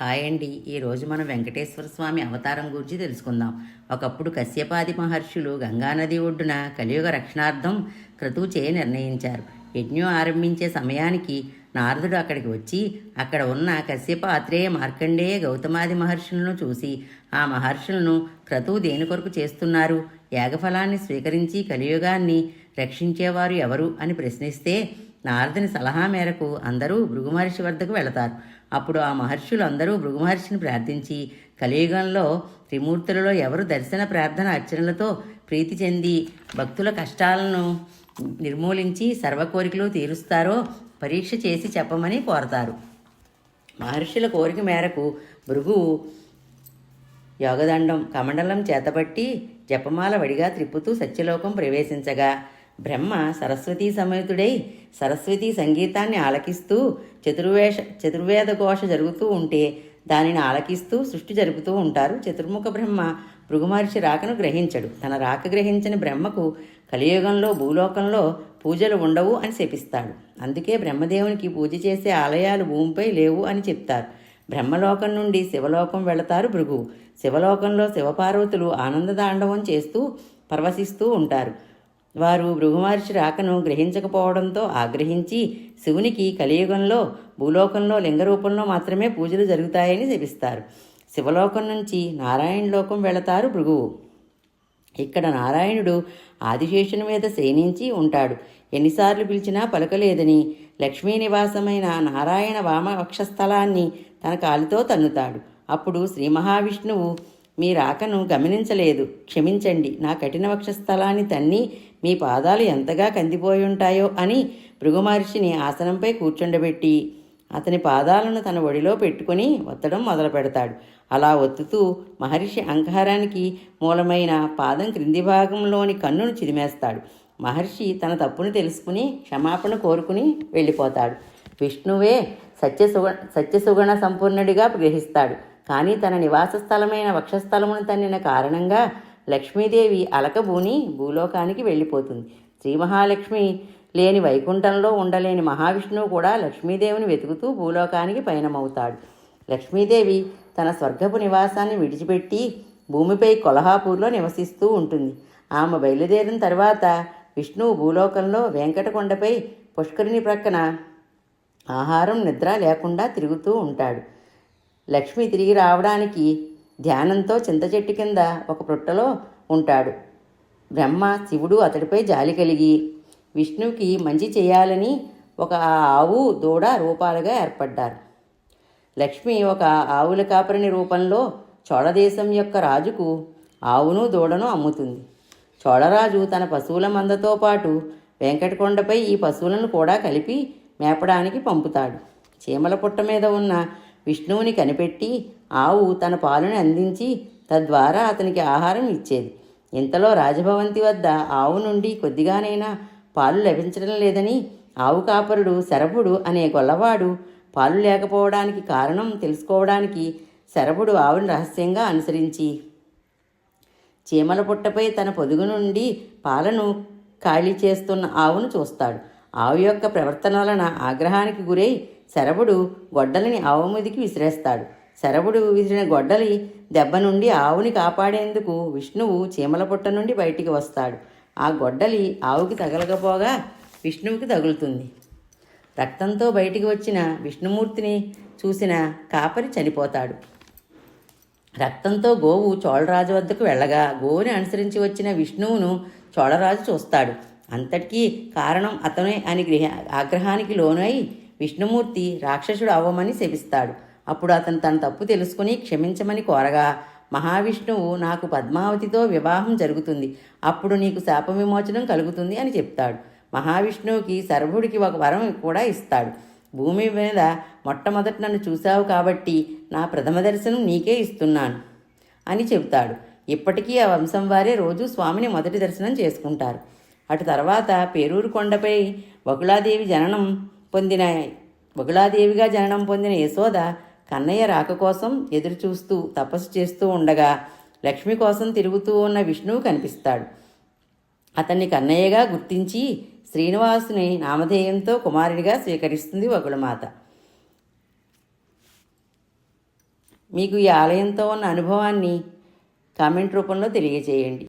Hi అండి. ఈరోజు మనం వెంకటేశ్వర స్వామి అవతారం గురించి తెలుసుకుందాం. ఒకప్పుడు కశ్యపాది మహర్షులు గంగానది ఒడ్డున కలియుగ రక్షణార్థం క్రతువు చేయ నిర్ణయించారు. యజ్ఞం ఆరంభించే సమయానికి నారదుడు అక్కడికి వచ్చి అక్కడ ఉన్న కశ్యప ఆత్రేయ మార్కండేయ గౌతమాది మహర్షులను చూసి ఆ మహర్షులను క్రతువు దేని కొరకు చేస్తున్నారు? యాగఫలాన్ని స్వీకరించి కలియుగాన్ని రక్షించేవారు ఎవరు అని ప్రశ్నిస్తే నారదుని సలహా మేరకు అందరూ భృగుమహర్షి వద్దకు వెళతారు. అప్పుడు ఆ మహర్షులు అందరూ భృగు మహర్షిని ప్రార్థించి కలియుగంలో త్రిమూర్తులలో ఎవరు దర్శన ప్రార్థన అర్చనలతో ప్రీతి చెంది భక్తుల కష్టాలను నిర్మూలించి సర్వ కోరికలు తీరుస్తారో పరీక్ష చేసి చెప్పమని కోరతారు. మహర్షుల కోరిక మేరకు భృగు యోగదండం కమండలం చేతబట్టి జపమాల వడిగా త్రిప్పుతూ సత్యలోకం ప్రవేశించగా బ్రహ్మ సరస్వతీ సమేతుడై సరస్వతీ సంగీతాన్ని ఆలకిస్తూ చతుర్వేష చతుర్వేద ఘోష జరుగుతూ ఉంటే దానిని ఆలకిస్తూ సృష్టి జరుపుతూ ఉంటారు చతుర్ముఖ బ్రహ్మ. భృగుమహర్షి రాకను గ్రహించడు. తన రాక గ్రహించిన బ్రహ్మకు కలియుగంలో భూలోకంలో పూజలు ఉండవు అని శపిస్తాడు. అందుకే బ్రహ్మదేవునికి పూజ చేసే ఆలయాలు భూమిపై లేవు అని చెప్తారు. బ్రహ్మలోకం నుండి శివలోకం వెళతారు భృగు. శివలోకంలో శివపార్వతులు ఆనందదాండవం చేస్తూ పరవశిస్తూ ఉంటారు. వారు భృగుమహర్షి రాకను గ్రహించకపోవడంతో ఆగ్రహించి శివునికి కలియుగంలో భూలోకంలో లింగ రూపంలో మాత్రమే పూజలు జరుగుతాయని శపిస్తారు. శివలోకం నుంచి నారాయణ లోకం వెళతారు భృగువు. ఇక్కడ నారాయణుడు ఆదిశేషుని మీద శయనించి ఉంటాడు. ఎన్నిసార్లు పిలిచినా పలకలేదని లక్ష్మీ నివాసమైన నారాయణ వామవక్షస్థలాన్ని తన కాలితో తన్నుతాడు. అప్పుడు శ్రీ మహావిష్ణువు మీ రాకను గమనించలేదు. క్షమించండి. నా కఠిన వక్షస్థలాన్ని తన్ని మీ పాదాలు ఎంతగా కందిపోయి ఉంటాయో అని భృగుమహర్షిని ఆసనంపై కూర్చుండబెట్టి అతని పాదాలను తన ఒడిలో పెట్టుకుని ఒత్తడం మొదలు పెడతాడు. అలా ఒత్తుతూ మహర్షి అంకారానికి మూలమైన పాదం క్రింది భాగంలోని కన్నును చిదిమేస్తాడు. మహర్షి తన తప్పును తెలుసుకుని క్షమాపణ కోరుకుని వెళ్ళిపోతాడు. విష్ణువే సత్యసుగ సత్యసుగణ సంపూర్ణుడిగా గ్రహిస్తాడు. కానీ తన నివాస స్థలమైన వక్షస్థలమును తన్నిన కారణంగా లక్ష్మీదేవి అలకబూని భూలోకానికి వెళ్ళిపోతుంది. శ్రీ మహాలక్ష్మి లేని వైకుంఠంలో ఉండలేని మహావిష్ణువు కూడా లక్ష్మీదేవిని వెతుకుతూ భూలోకానికి పయనమవుతాడు. లక్ష్మీదేవి తన స్వర్గపు నివాసాన్ని విడిచిపెట్టి భూమిపై కొల్హాపూర్లో నివసిస్తూ ఉంటుంది. ఆమె బయలుదేరిన తర్వాత విష్ణువు భూలోకంలో వెంకటకొండపై పుష్కరిణి ప్రక్కన ఆహారం నిద్ర లేకుండా తిరుగుతూ ఉంటాడు. లక్ష్మి తిరిగి రావడానికి ధ్యానంతో చింత చెట్టు కింద ఒక పుట్టలో ఉంటాడు. బ్రహ్మ శివుడు అతడిపై జాలి కలిగి విష్ణువుకి మంచి చేయాలని ఒక ఆవు దూడ రూపాలుగా ఏర్పడ్డారు. లక్ష్మి ఒక ఆవుల కాపరిని రూపంలో చోళదేశం యొక్క రాజుకు ఆవును దూడను అమ్ముతుంది. చోళరాజు తన పశువుల మందతో పాటు వెంకటకొండపై ఈ పశువులను కూడా కలిపి మేపడానికి పంపుతాడు. చీమల పుట్ట మీద ఉన్న విష్ణువుని కనిపెట్టి ఆవు తన పాలను అందించి తద్వారా అతనికి ఆహారం ఇచ్చేది. ఇంతలో రాజభవంతి వద్ద ఆవు నుండి కొద్దిగానైనా పాలు లభించడం లేదని ఆవు కాపరుడు శరభుడు అనే గొల్లవాడు పాలు లేకపోవడానికి కారణం తెలుసుకోవడానికి శరభుడు ఆవుని రహస్యంగా అనుసరించి చీమల పుట్టపై తన పొదుగు నుండి పాలను ఖాళీ చేస్తున్న ఆవును చూస్తాడు. ఆవు యొక్క ప్రవర్తన వలన ఆగ్రహానికి గురై శరభుడు గొడ్డలిని ఆవు మీదికి విసిరేస్తాడు. శరభుడు విసిరిన గొడ్డలి దెబ్బ నుండి ఆవుని కాపాడేందుకు విష్ణువు చీమల పుట్ట నుండి బయటికి వస్తాడు. ఆ గొడ్డలి ఆవుకి తగలకపోగా విష్ణువుకి తగులుతుంది. రక్తంతో బయటికి వచ్చిన విష్ణుమూర్తిని చూసిన కాపరి చనిపోతాడు. రక్తంతో గోవు చోళరాజు వద్దకు వెళ్ళగా గోవుని అనుసరించి వచ్చిన విష్ణువును చోళరాజు చూస్తాడు. అంతటికీ కారణం అతనే అని గ్రహ ఆగ్రహానికి లోనై విష్ణుమూర్తి రాక్షసుడు అవ్వమని శపిస్తాడు. అప్పుడు అతను తన తప్పు తెలుసుకుని క్షమించమని కోరగా మహావిష్ణువు నాకు పద్మావతితో వివాహం జరుగుతుంది. అప్పుడు నీకు శాప విమోచనం కలుగుతుంది అని చెప్తాడు. మహావిష్ణువుకి సర్వుడికి ఒక వరం కూడా ఇస్తాడు. భూమి మీద మొట్టమొదట నన్ను చూశావు కాబట్టి నా ప్రథమ దర్శనం నీకే ఇస్తున్నాను అని చెబుతాడు. ఇప్పటికీ ఆ వంశం వారే రోజు స్వామిని మొదటి దర్శనం చేసుకుంటారు. అటు తర్వాత పేరూరు కొండపై బకుళాదేవి జననం పొందిన బకుళాదేవిగా జననం పొందిన యశోద కన్నయ్య రాక కోసం ఎదురుచూస్తూ తపస్సు చేస్తూ ఉండగా లక్ష్మి కోసం తిరుగుతూ ఉన్న విష్ణువు కనిపిస్తాడు. అతన్ని కన్నయ్యగా గుర్తించి శ్రీనివాసుని నామధేయంతో కుమారుడిగా స్వీకరిస్తుంది వకుళమాత మీకు ఈ ఆలయంతో ఉన్న అనుభవాన్ని కామెంట్ రూపంలో తెలియజేయండి.